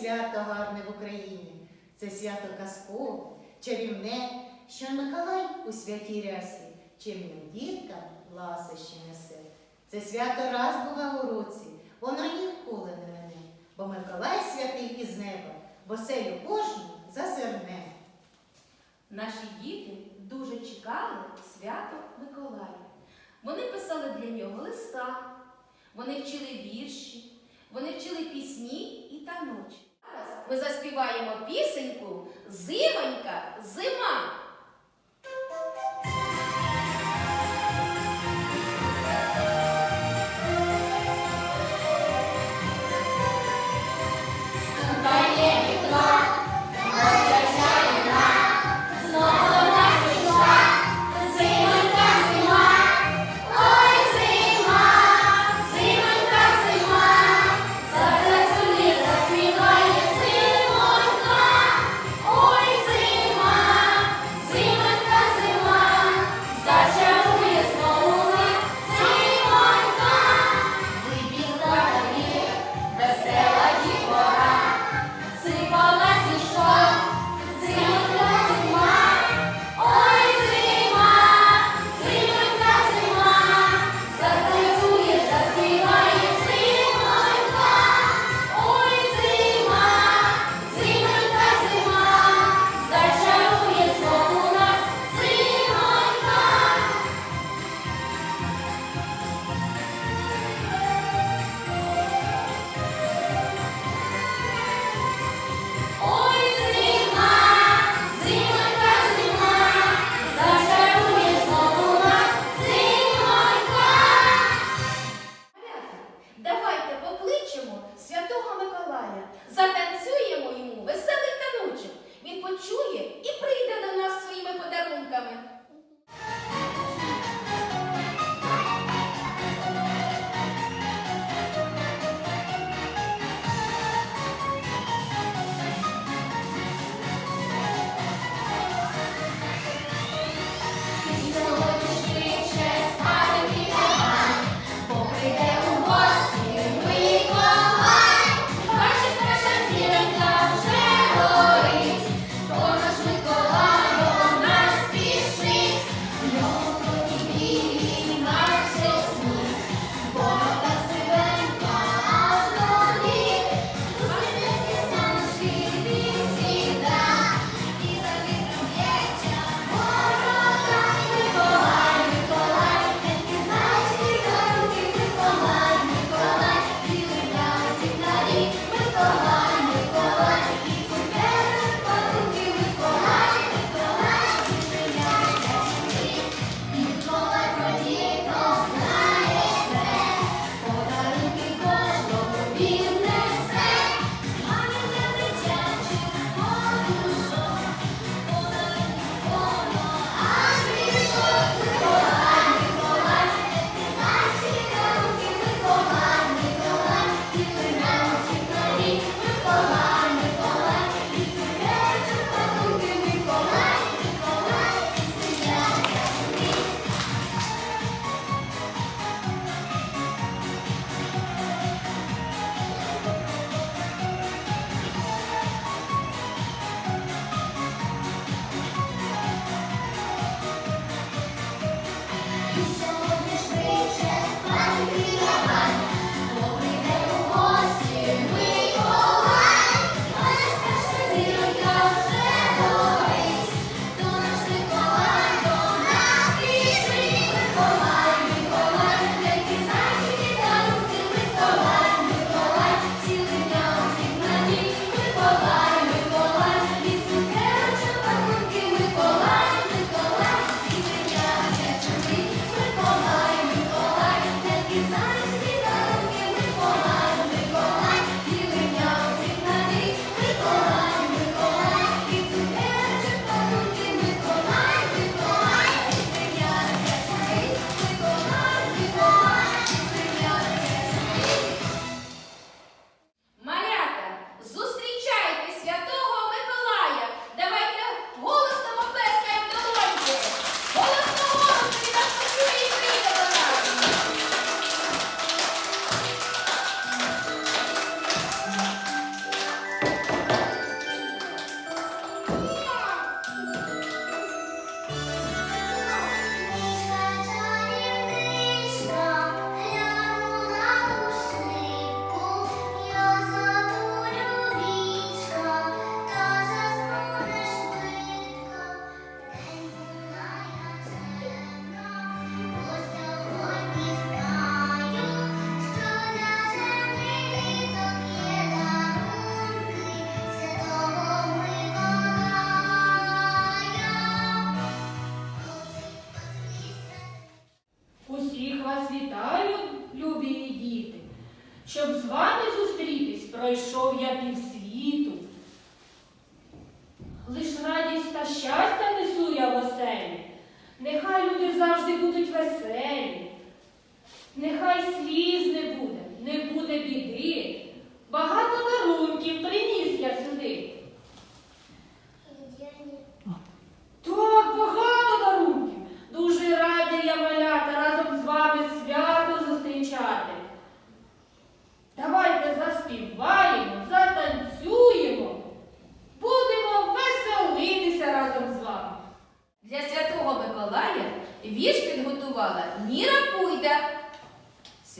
свято гарне в Україні. Це свято казкове, чарівне, що Миколай у святій рясі, чимним діткам ласощі несе. Це свято раз бува у році, воно ніколи не мене, бо Миколай святий із неба, в оселю кожну зазирне. Наші діти дуже чекали свято Миколая. Вони писали для нього листа, вони вчили вірші, вони вчили пісні і таночі. Зараз ми заспіваємо пісеньку Зимонька, зима.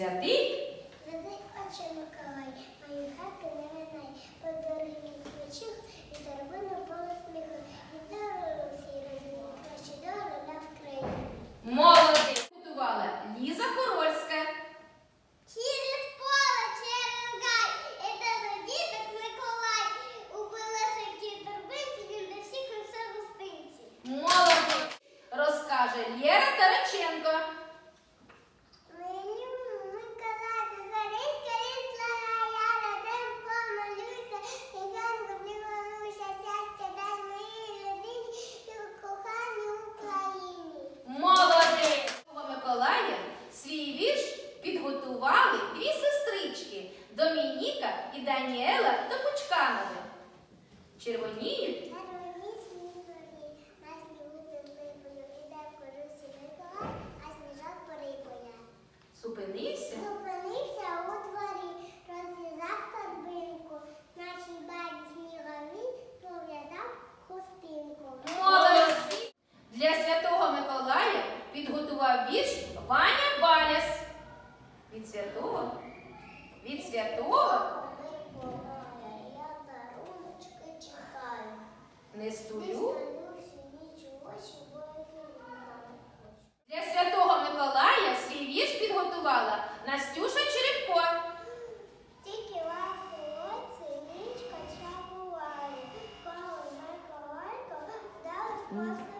Святий? Святий отче Миколай, мою хату не минай, подаруй мені ключих і дарвину полосміху, і дару всій родині, краще долю на Вкраїні. 嗯。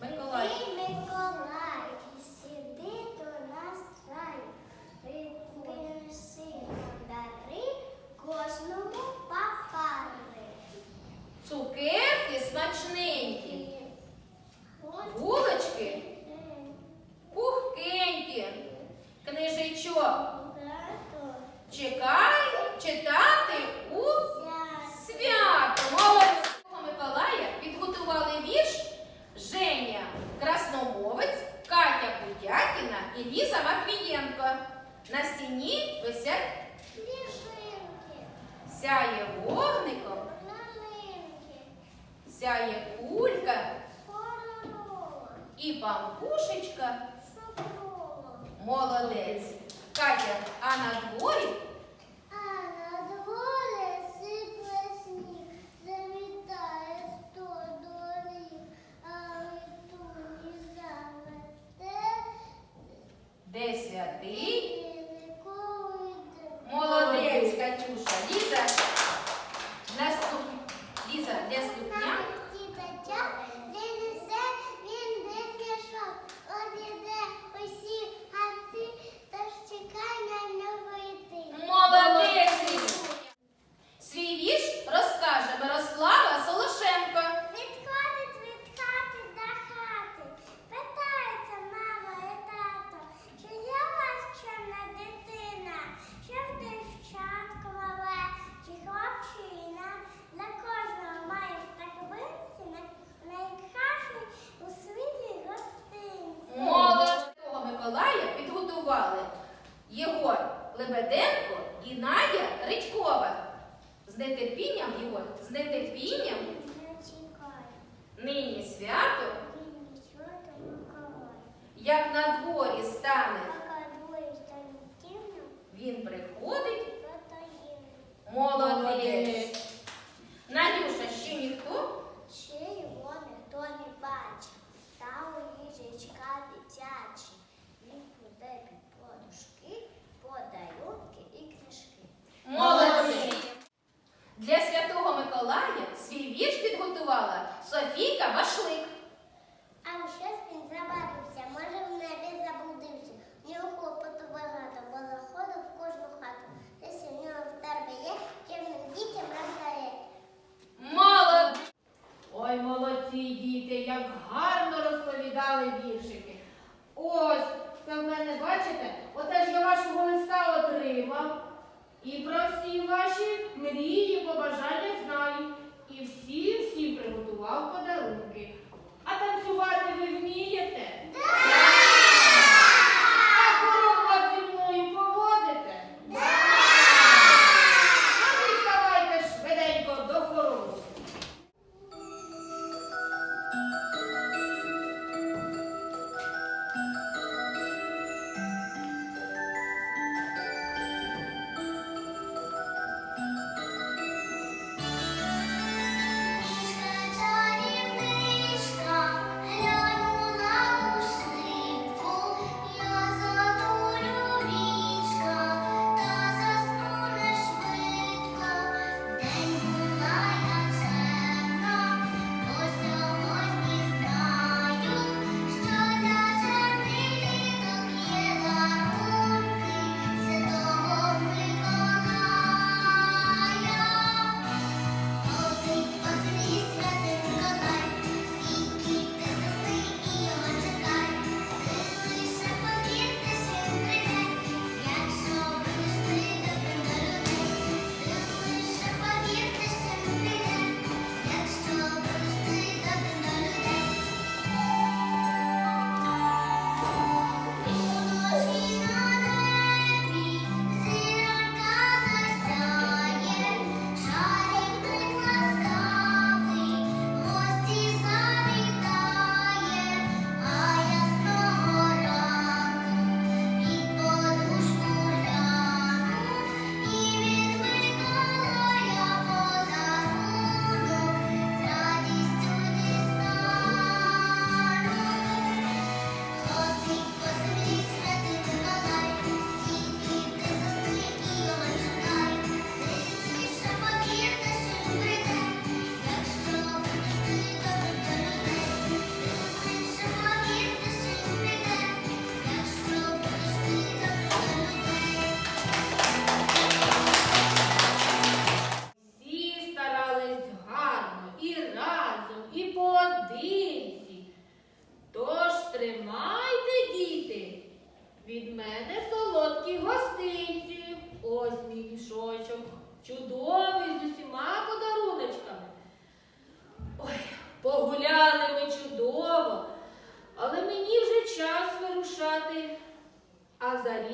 Миколай. Ти, Миколай, сіди до нас рай, принеси дари кожному папари. Цукерки смачненькі. Еліза Матвієнко. На стіні висять ліжинки. Сяє вогником. Налинки. Сяє кулька. Королова. І бамбушечка. Соколова. Молодець. Катя, а на дворі ти? Молодець, Катюша, Ліза. Yes. Ой, молодці діти, як гарно розповідали віршики. Ось, це в мене, бачите, оце ж я вашого листа отримав. І про всі ваші мрії, побажання знаю. І всі всі приготував подарунок.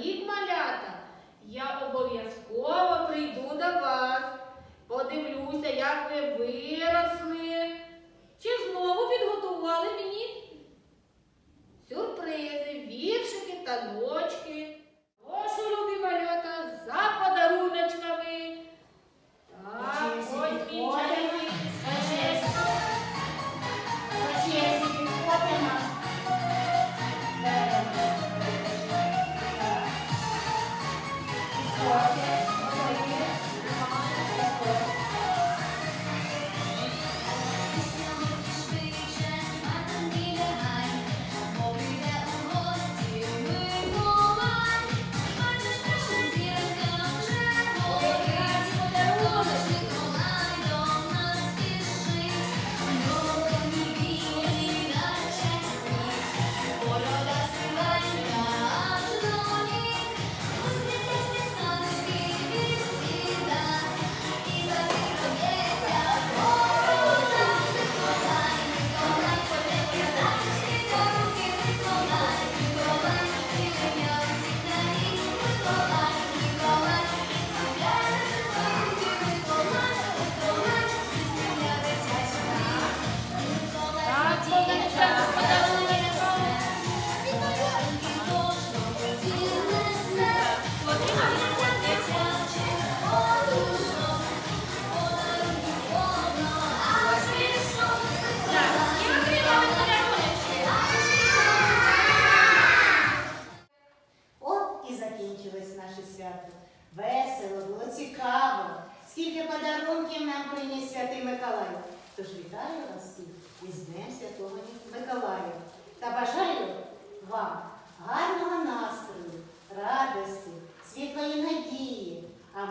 рік, малята, я обов'язково прийду до вас. Подивлюся, як ви виросли. Чи знову підготували мені сюрпризи, віршики та долі.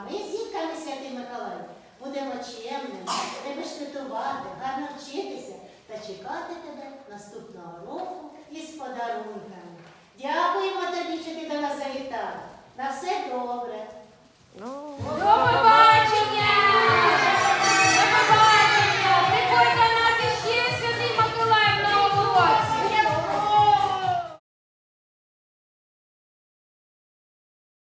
ми зітками святий Миколай будемо чемними, тебе шкетувати, гарно вчитися та чекати тебе наступного року із подарунками. Дякуємо тобі, що ти до нас завітав. На все добре. Ну,